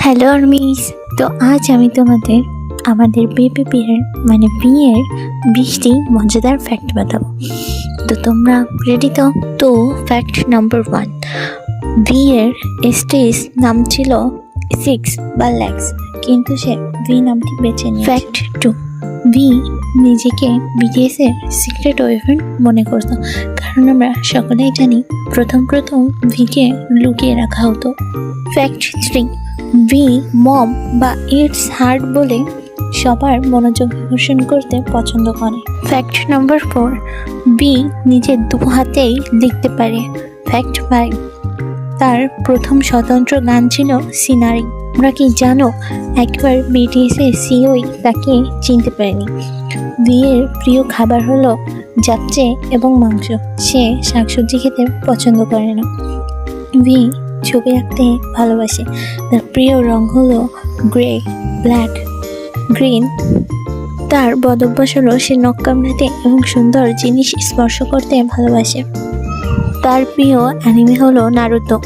Hello armies তো আজ আমি তোমাদের আমাদের বেবি বিয়ের মানে বিয়ের বৃষ্টি মজাদার ফ্যাক্ট বাতাবো। তো তোমরা রেডি তো? তো ফ্যাক্ট নাম্বার ওয়ান বিয়ের স্টেজ নাম ছিল সিক্স বা ল্যাক্স কিন্তু সে ভি নামটি বেছে নিয়ে ফ্যাক্ট টু ভি নিজেকে বিটিএসের সিক্রেট ওয়েফ্রেন্ড মনে করতো কারণ আমরা সকলেই জানি প্রথম প্রথম ভিকে লুকিয়ে রাখা হতো। ফ্যাক্ট থ্রি ভি মম বা ইটস হার্ট বলে সবার মনোযোগ আকর্ষণ করতে পছন্দ করে। ফ্যাক্ট নাম্বার ফোর বি নিজের দু হাতেই লিখতে পারে। ফ্যাক্ট ফাইভ তার প্রথম স্বতন্ত্র গান ছিল সিনারি। তোমরা কি জানো, একবার বিটিএসের সিওই তাকে চিনতে পারেনি। বিয়ের প্রিয় খাবার হলো যাচ্ছে এবং মাংস। সে শাকসবজি খেতে পছন্দ করে না। ভি ছবি আঁকতে ভালোবাসে। তার প্রিয় রং হলো গ্রে, ব্ল্যাক, গ্রিন। তার বদভ্যাস হলো সে নখ এবং সুন্দর জিনিস স্পর্শ করতে ভালোবাসে। তার প্রিয় অ্যানিমে হলো নারুতো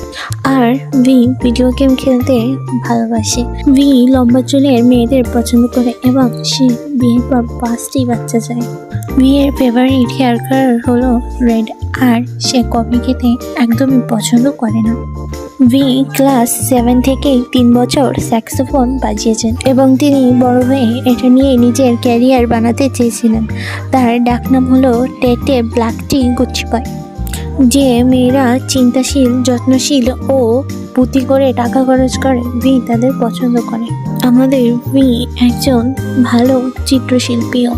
আর ভি ভিডিও গেম খেলতে ভালোবাসে। ভি লম্বা চুলের মেয়েদের পছন্দ করে এবং সে বিয়ের পর পাঁচটি বাচ্চা চায়। বিয়ের ফেভারিট হেয়ার কালার হলো রেড আর সে কফি খেতে একদমই পছন্দ করে না। ভি ক্লাস সেভেন থেকেই তিন বছর স্যাক্সোফোন বাজিয়েছেন এবং তিনি বড় হয়ে এটা নিয়ে নিজের ক্যারিয়ার বানাতে চেয়েছিলেন। তার ডাকনাম হলো টেটে ব্ল্যাক টি গুচ্ছিপাই যে মেয়েরা চিন্তাশীল, যত্নশীল ও পুঁতি করে টাকা খরচ করে ভি তাদের পছন্দ করে। আমাদের ভি একজন ভালো চিত্রশিল্পীও।